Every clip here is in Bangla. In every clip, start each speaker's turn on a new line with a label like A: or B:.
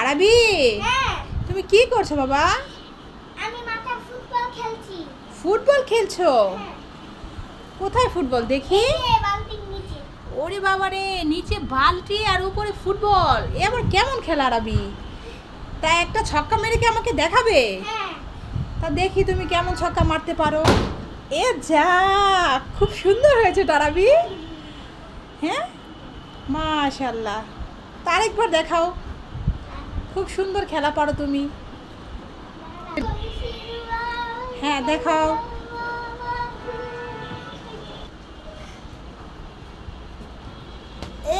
A: আরাবি
B: হ্যাঁ।
A: তুমি কি করছ বাবা?
B: আমি মাঠে ফুটবল খেলছি।
A: ফুটবল খেলছো?
B: হ্যাঁ।
A: কোথায় ফুটবল? দেখি। ওরে বাবা রে নিচে বালতি আর উপরে ফুটবল। এ আবার কেমন খেলা আরাবি? তা একটা ছক্কা মেরে কি আমাকে দেখাবে?
B: হ্যাঁ।
A: তা দেখি তুমি কেমন ছক্কা মারতে পারো। এ যা খুব সুন্দর হয়েছে তারাবি হ্যাঁ? মাশাল্লাহ তার একবার দেখাও। খুব সুন্দর খেলা পারো তুমি। হ্যাঁ দেখাও।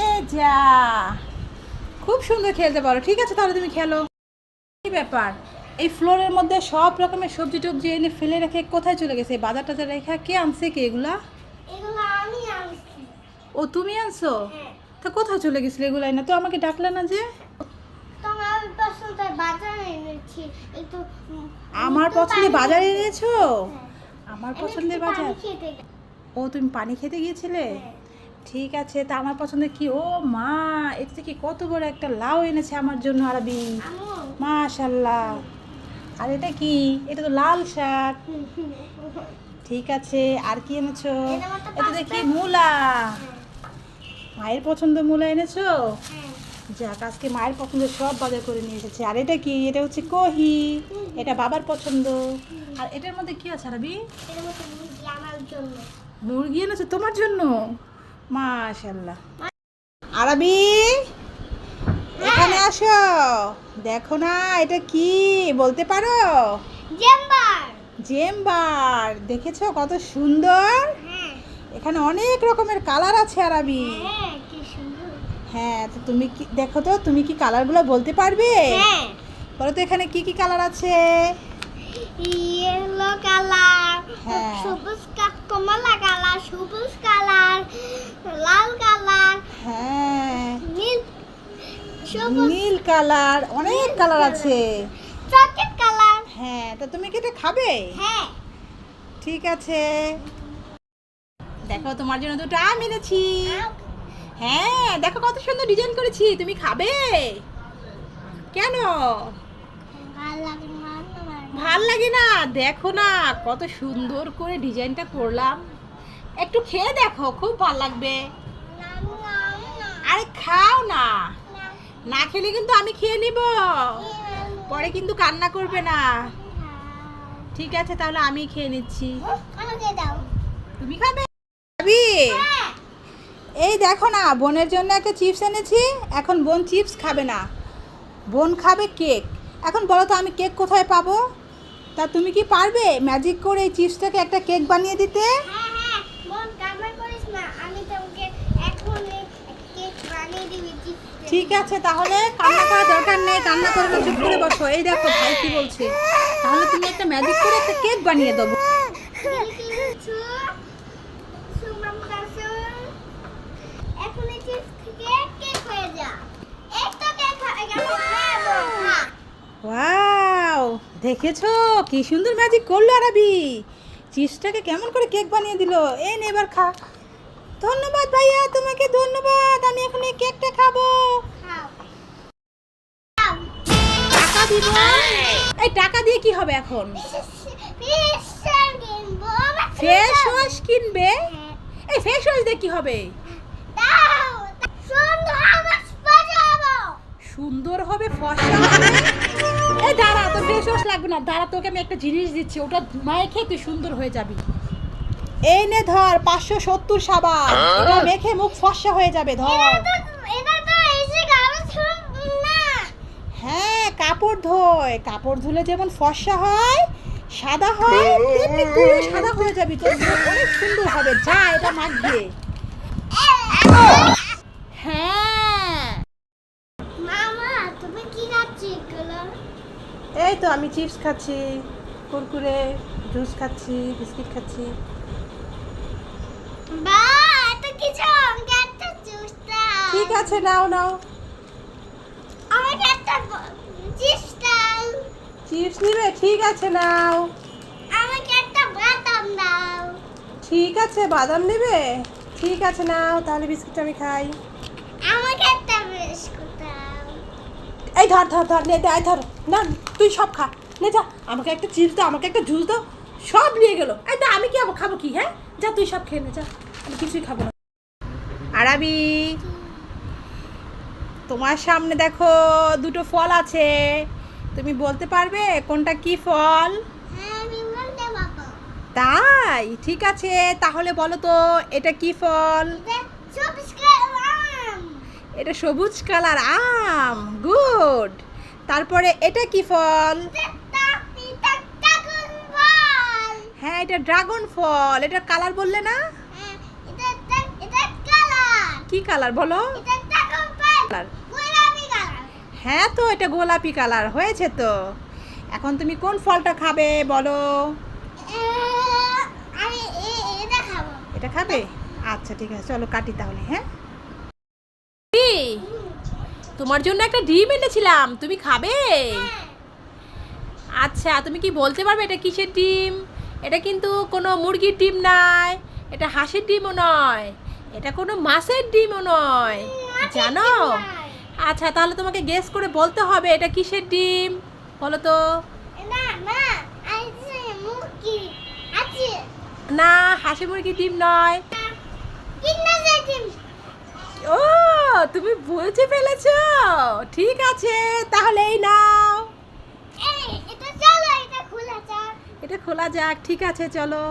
A: এ যা খুব সুন্দর খেলতে পারো। ঠিক আছে তাহলে তুমি খেলো। কি ব্যাপার? এই ফ্লোরের মধ্যে সব রকমের সবজি টবজি এনে ফেলে রেখে কোথায় চলে গেছে? বাজার টাজার রেখে কে আনছে কে এগুলা? ও তুমি আনছো?
B: হ্যাঁ।
A: তা কোথায় চলে গেছিল এগুলো না তো আমাকে ডাকলে না যে?
B: পছন্দের বাজারে এনেছি। একটু
A: আমার পছন্দের বাজারে এনেছো?
B: হ্যাঁ।
A: আমার পছন্দের বাজার?
B: গেছি।
A: ও তুমি পানি খেতে গিয়েছিলে?
B: হ্যাঁ।
A: ঠিক আছে তা আমার পছন্দের কি? ও মা এর থেকে কত বড় একটা লাউ এনেছে আমার জন্য আরবি। মাশাল্লাহ। আর এটা কি? এটা তো লাল শাক। ঠিক আছে আর কি এনেছো?
B: এটা
A: দেখি। মূলা।
B: হ্যাঁ,
A: মায়ের পছন্দ মূলা এনেছো?
B: হ্যাঁ।
A: যাক আজকে মায়ের পছন্দের সব বাজার করে নিয়ে এসেছে। আর এটা কি? এটা হচ্ছে কহি। এটা বাবার পছন্দ। আর এটার মধ্যে কি আছে
B: মতো মুরগি আমার জন্য।
A: মুরগি এনেছো তোমার জন্য? মাশাল্লাহ আরবি এখানে আসো। দেখো না এটা কি? বলতে পারো?
B: জেম্বার।
A: জেম্বার। দেখেছ কত সুন্দর?
B: হ্যাঁ।
A: এখানে অনেক রকমের কালার আছে আরবি।
B: হ্যাঁ
A: তো তুমি কি দেখো তো তুমি কি কালারগুলো বলতে পারবে?
B: হ্যাঁ।
A: বলো তো এখানে কি কি কালার আছে?
B: ইয়েলো কালার
A: হ্যাঁ।
B: সবুজ কা- কমলা কালার সবুজ কালার লাল কালার
A: হ্যাঁ।
B: নীল সবুজ
A: নীল কালার অনেক কালার আছে।
B: চকলেট কালার
A: হ্যাঁ তা তুমি কি এটা খাবে?
B: হ্যাঁ।
A: ঠিক আছে। দেখো তোমার জন্য দুটো আম এনেছি। হ্যাঁ দেখো কত সুন্দর ডিজাইন করেছি তুমি খাবে? কেন?
B: ভালো লাগে না
A: দেখো না কত সুন্দর করে ডিজাইনটা করলাম। একটু খেয়ে দেখো খুব ভালো লাগবে। আরে খাও না।
B: না,
A: খেলে কিন্তু আমি খেয়ে নিব। পরে কিন্তু কান্না করবে না। ঠিক আছে তাহলে আমি খেয়ে নিচ্ছি। তুমি খাবে? খাবি?
B: হ্যাঁ।
A: এই দেখো না বোনের জন্য একটা চিপস এনেছি এখন বোন চিপস খাবে না। বোন খাবে কেক। এখন বলো তো আমি কেক কোথায় পাবো? তা তুমি কি পারবে ম্যাজিক করে এই চিপসটাকে একটা কেক বানিয়ে দিতে?
B: হ্যাঁ হ্যাঁ।
A: ঠিক আছে তাহলে কান্না করার দরকার নেই। কান্না করে না চুপ করে বসো। এই দেখো ভাই কি বলছে। তাহলে তুমি একটা ম্যাজিক করে একটা কেক বানিয়ে দেবো
B: এখন এই চিপস থেকে কেক হয়ে যা এই তো কেক হয়ে গেল হ্যাঁ বোন খা।
A: ওয়াও দেখেছ? কি সুন্দর ম্যাজিক করল আরবি। চিপসটাকে কেমন করে কেক বানিয়ে দিল? এই নে এবার খা। ধন্যবাদ ভাইয়া তোমাকে ধন্যবাদ। আমি এখন এই কেকটা খাব। টাকা দিব? এই টাকা দিয়ে কি হবে এখন? ফেস ওয়াশ কিনবে। এই ফেস ওয়াশ দিয়ে কি হবে?
B: সুন্দর
A: হবে হবে। এই দাঁড়া তোর ফেস ওয়াশ লাগবে না। দাঁড়া তোকে আমি একটা জিনিস দিচ্ছি ওটা মায়ে খেয়ে তুই সুন্দর হয়ে যাবি। এই নে ধর পাঁচশো সত্তর সাবান। এটা মেখে মুখ ফর্সা হয়ে যাবে ধর। হ্যাঁ কাপড় ধোয়। কাপড় ধুলে যেমন ফর্সা হয় সাদা হয় তেমনি তুই সাদা হয়ে যাবি। তোর অনেক সুন্দর হবে। যা এটা মাখবে হ্যাঁ।
B: মামা তুমি কি খাচ্ছি এগুলো?
A: এই তো আমি চিপস খাচ্ছি কুরকুরে জুস খাচ্ছি বিস্কিট খাচ্ছি।
B: বা এত কিছু আমাকে একটা জুস দাও।
A: ঠিক আছে নাও নাও।
B: আমাকে একটা চিপস দাও।
A: চিপস নিবে? ঠিক আছে নাও।
B: আমাকে একটা বাদাম দাও।
A: ঠিক আছে বাদাম নেবে? ঠিক আছে নাও তাহলে বিস্কিট আমি খাই
B: আমাকে একটা বিস্কুট দাও
A: এই ধর ধর ধর নে দেয় ধর। না তুই সব খা। নে যা। আমাকে একটা চিপস দাও আমাকে একটা জুস দাও। সব নিয়ে গেলো। এই দা আমি কি আবার খাব কি হ্যাঁ? যা তুই সব খেয়ে নে যা। আমি কিছুই খাব না। আরাবি তোমার সামনে দেখো দুটো ফল আছে। তুমি বলতে পারবে কোনটা কি ফল?
B: হ্যাঁ আমি
A: তাই ঠিক আছে। তাহলে বলো তো এটা কি ফল?
B: আম
A: এটা সবুজ কালার আম গুড। তারপরে এটা কি ফল? হ্যাঁ এটা ড্রাগন ফল। এটা কালার বললে না? কি কালার বলো? হ্যাঁ তো এটা গোলাপি কালার হয়েছে তো। এখন তুমি কোন ফলটা খাবে বলো?
B: এটা খাবে?
A: আচ্ছা ঠিক আছে চলো কাটি তাহলে হ্যাঁ? তোমার জন্য একটা ডিম এনেছিলাম তুমি খাবে। আচ্ছা তুমি কি বলতে পারবে এটা কিসের ডিম? এটা কিন্তু কোনো মুরগির ডিম নয় এটা হাঁসের ডিমও নয় এটা কোনো মাছের ডিমও নয় জানো? আচ্ছা তাহলে তোমাকে গেস করে বলতে হবে এটা কিসের ডিম? বলো তো।
B: না না মুরগি
A: না হাঁসি মুরগির ডিম নয়
B: কিনা যাইতিম
A: ও তুমি বুঝে ফেলেছ। ঠিক আছে তাহলে এই নাও এটা খোলা যাক ঠিক আছে চলো।